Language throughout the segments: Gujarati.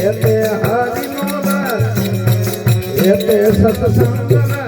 એતે હરિનો રસ એતે સત્સંગના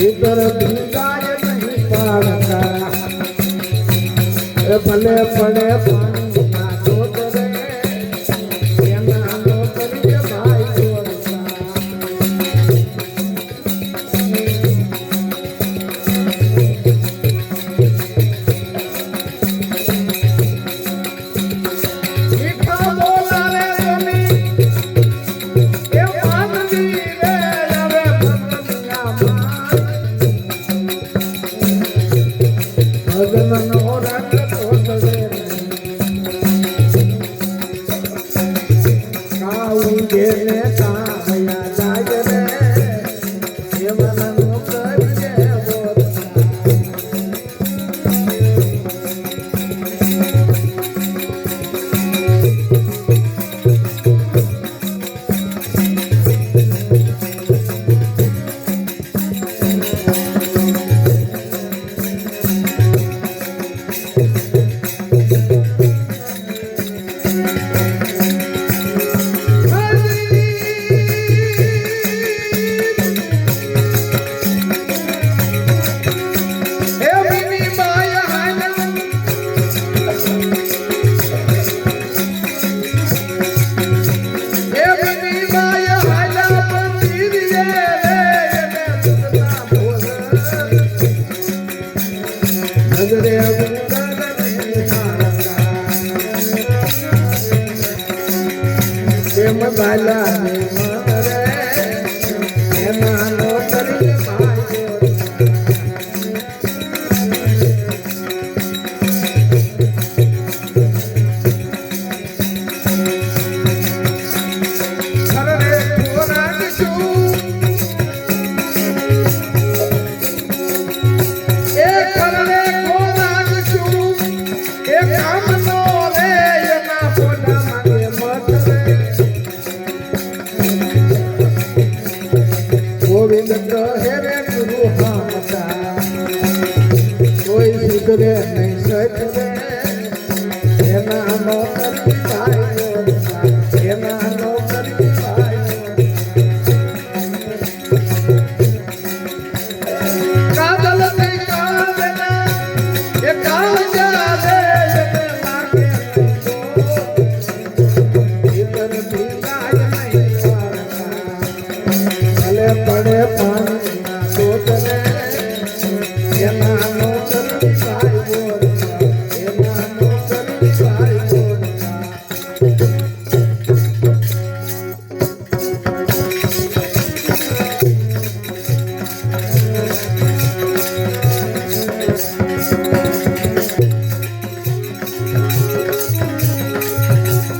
ભીતર ભીંગાય નહીં પાડતા. ભલે પડે I don't know. बाला करे